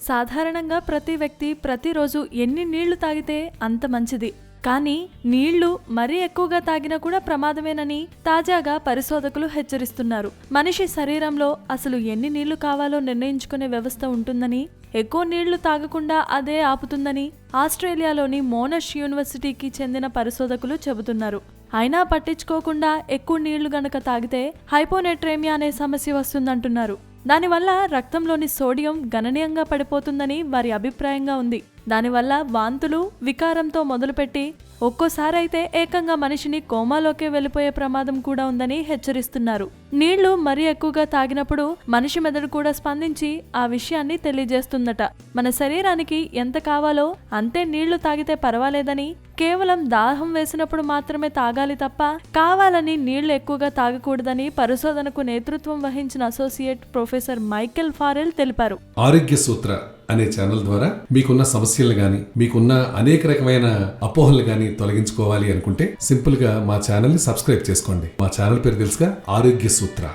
సాధారణంగా ప్రతి వ్యక్తి ప్రతిరోజు ఎన్ని నీళ్ళు తాగితే అంత మంచిది. కానీ నీళ్ళు మరీ ఎక్కువగా తాగినా కూడా ప్రమాదమేనని తాజాగా పరిశోధకులు హెచ్చరిస్తున్నారు. మనిషి శరీరంలో అసలు ఎన్ని నీళ్ళు కావాలో నిర్ణయించుకునే వ్యవస్థ ఉంటుందని ఎక్కువ నీళ్ళు తాగకుండా అదే ఆపుతుందని ఆస్ట్రేలియాలోని మోనష్ యూనివర్సిటీకి చెందిన పరిశోధకులు చెబుతున్నారు. అయినా పట్టించుకోకుండా ఎక్కువ నీళ్ళు గనక తాగితే హైపోనెట్రేమియా అనే సమస్య వస్తుందంటున్నారు. దానివల్ల రక్తంలోని సోడియం గణనీయంగా పడిపోతుందని వారి అభిప్రాయంగా ఉంది. దానివల్ల వాంతులు వికారంతో మొదలుపెట్టి ఒక్కోసారి అయితే ఏకంగా మనిషిని కోమాలోకే వెళ్ళిపోయే ప్రమాదం కూడా ఉందని హెచ్చరిస్తున్నారు. నీళ్ళు మరీ ఎక్కువగా తాగినప్పుడు మనిషి మెదడు కూడా స్పందించి ఆ విషయాన్ని తెలియజేస్తుందట. మన శరీరానికి ఎంత కావాలో అంతే నీళ్ళు తాగితే పర్వాలేదని కేవలం దాహం వేసినప్పుడు మాత్రమే తాగాలి తప్ప కావాలని నీళ్ళు ఎక్కువగా తాగకూడదని పరిశోధనకు నేతృత్వం వహించిన అసోసియేట్ ప్రొఫెసర్ మైకెల్ ఫారెల్ తెలిపారు. ఆరోగ్య సూత్ర అనే ఛానల్ ద్వారా మీకున్న సమస్యలు గాని మీకున్న అనేక రకమైన అపోహలు గాని తొలగించుకోవాలి అనుకుంటే సింపుల్గా మా ఛానల్ని సబ్స్క్రైబ్ చేసుకోండి. మా ఛానల్ పేరు తెలుసుగా ఆరోగ్య సూత్ర. Sutra.